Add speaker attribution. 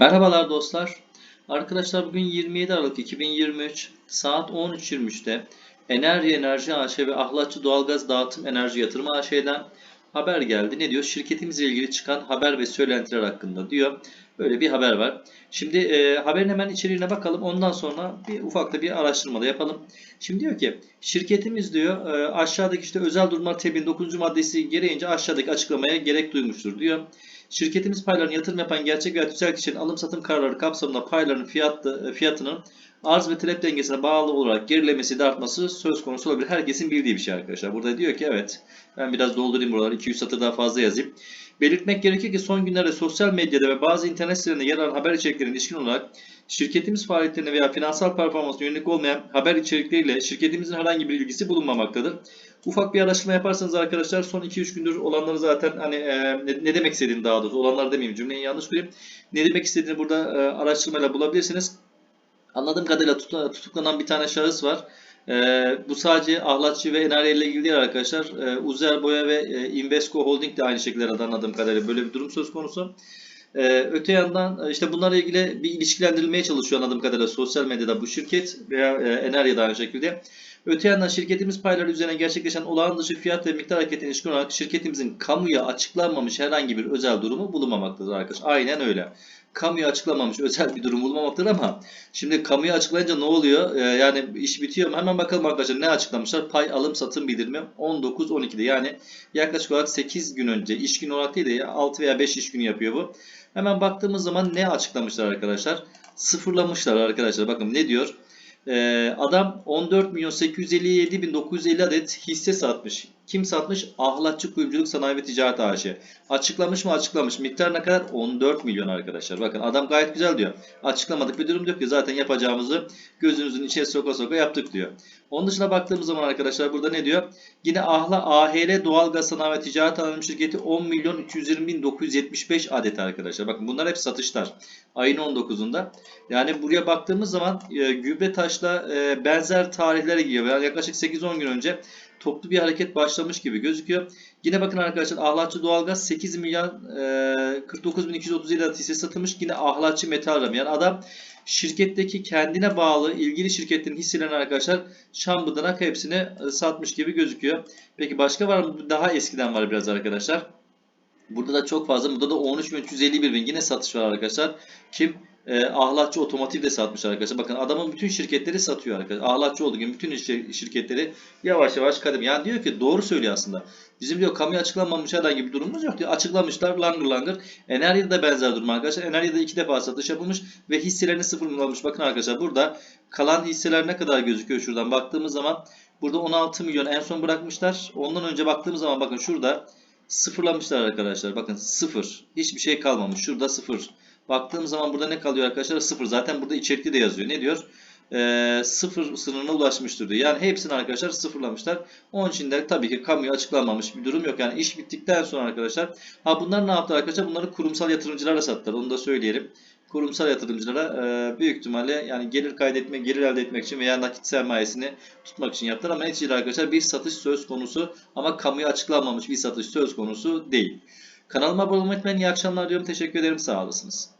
Speaker 1: Merhabalar dostlar. Arkadaşlar bugün 27 Aralık 2023 saat 13.23'te Enerji Enerji AŞ ve Ahlatçı Doğalgaz Dağıtım Enerji Yatırım AŞ'den haber geldi. Ne diyor? Şirketimizle ilgili çıkan haber ve söylentiler hakkında diyor. Böyle bir haber var. Şimdi e, haberin hemen içeriğine bakalım. Ondan sonra bir ufak da bir araştırma da yapalım. Şimdi diyor ki şirketimiz diyor e, aşağıdaki işte özel durumlar tebliğin 9. maddesi gereğince aşağıdaki açıklamaya gerek duymuştur diyor. Şirketimiz paylarını yatırım yapan gerçek veya tüzel kişinin alım satım kararları kapsamında payların fiyatı, fiyatının arz ve talep dengesine bağlı olarak gerilemesi de artması söz konusu olabilir. Herkesin bildiği bir şey arkadaşlar. Burada diyor ki evet ben biraz doldurayım buraları 200 satır daha fazla yazayım. Belirtmek gerekir ki son günlerde sosyal medyada ve bazı internet sitelerinde yer alan haber içeriklerine ilişkin olarak şirketimiz faaliyetlerine veya finansal performansına yönelik olmayan haber içerikleriyle şirketimizin herhangi bir ilgisi bulunmamaktadır. Ufak bir araştırma yaparsanız arkadaşlar son 2-3 gündür olanları zaten hani e, ne, ne demek istediğini daha doğrusu olanlar demeyeyim cümleyi yanlış kurayım. Ne demek istediğini burada e, araştırmayla bulabilirsiniz. Anladığım kadarıyla tut- tutuklanan bir tane şahıs var. E, bu sadece ahlatçı ve enerji ile ilgili değil arkadaşlar. E, Uzer Boya ve e, Invesco Holding de aynı şekilde anladığım kadarıyla böyle bir durum söz konusu. Ee, öte yandan e, işte bunlarla ilgili bir ilişkilendirilmeye çalışıyor anladığım kadarıyla sosyal medyada bu şirket veya e, Enerya da aynı şekilde. Öte yandan şirketimiz payları üzerine gerçekleşen olağan dışı fiyat ve miktar hareketine ilişkin olarak şirketimizin kamuya açıklanmamış herhangi bir özel durumu bulunmamaktadır arkadaşlar. Aynen öyle. Kamuya açıklanmamış özel bir durum bulunmamaktadır ama şimdi kamuya açıklayınca ne oluyor? Ee, yani iş bitiyor mu? Hemen bakalım arkadaşlar ne açıklamışlar? Pay alım satım bildirimi 19-12'de yani yaklaşık olarak 8 gün önce iş günü olarak değil de 6 veya 5 iş günü yapıyor bu. Hemen baktığımız zaman ne açıklamışlar arkadaşlar? Sıfırlamışlar arkadaşlar. Bakın ne diyor? Ee, adam 14 milyon 857 bin 950 adet hisse satmış. Kim satmış? Ahlatçı Kuyumculuk Sanayi ve Ticaret AŞ. Açıklamış mı? Açıklamış. Miktar ne kadar? 14 milyon arkadaşlar. Bakın adam gayet güzel diyor. Açıklamadık bir durum yok ki zaten yapacağımızı gözünüzün içine soka soka yaptık diyor. Onun dışına baktığımız zaman arkadaşlar burada ne diyor? Yine Ahla AHL Doğalgaz Sanayi ve Ticaret Anonim Şirketi 10 milyon 320 bin 975 adet arkadaşlar. Bakın bunlar hep satışlar. Ayın 19'unda. Yani buraya baktığımız zaman e, gübre taşla e, benzer tarihlere gidiyor. Yani yaklaşık 8-10 gün önce toplu bir hareket başlamış gibi gözüküyor. Yine bakın arkadaşlar Ahlatçı Doğalgaz 8 milyon e, 49 bin 237 adet hisse satılmış. Yine Ahlatçı Metal Ram. Yani adam şirketteki kendine bağlı ilgili şirketlerin hisselerini arkadaşlar şambıdanak hepsini satmış gibi gözüküyor. Peki başka var mı? Daha eskiden var biraz arkadaşlar. Burada da çok fazla. Burada da 13.351 bin yine satış var arkadaşlar. Kim? E, Ahlatçı Otomotiv de satmış arkadaşlar. Bakın adamın bütün şirketleri satıyor arkadaşlar. Ahlatçı olduğu gibi bütün şir- şirketleri yavaş yavaş kadem. Yani diyor ki doğru söylüyor aslında. Bizim diyor kamuya açıklanmamış herhangi bir durumumuz yok diyor. Açıklamışlar langır langır. Enerjide de benzer durum arkadaşlar. Enerjide iki defa satış yapılmış ve hisselerini sıfırlanmış. Bakın arkadaşlar burada kalan hisseler ne kadar gözüküyor şuradan baktığımız zaman. Burada 16 milyon en son bırakmışlar. Ondan önce baktığımız zaman bakın şurada sıfırlamışlar arkadaşlar. Bakın sıfır. Hiçbir şey kalmamış. Şurada sıfır. Baktığım zaman burada ne kalıyor arkadaşlar? Sıfır. Zaten burada içerikli de yazıyor. Ne diyor? Ee, sıfır sınırına ulaşmıştır diyor. Yani hepsini arkadaşlar sıfırlamışlar. Onun için de tabii ki kamuya açıklanmamış bir durum yok. Yani iş bittikten sonra arkadaşlar. Ha bunlar ne yaptı arkadaşlar? Bunları kurumsal yatırımcılara sattılar. Onu da söyleyelim. Kurumsal yatırımcılara e, büyük ihtimalle yani gelir kaydetmek, gelir elde etmek için veya nakit sermayesini tutmak için yaptılar. Ama neticede arkadaşlar bir satış söz konusu ama kamuya açıklanmamış bir satış söz konusu değil. Kanalıma abone olmayı unutmayın. İyi akşamlar diyorum. Teşekkür ederim. Sağ olasınız.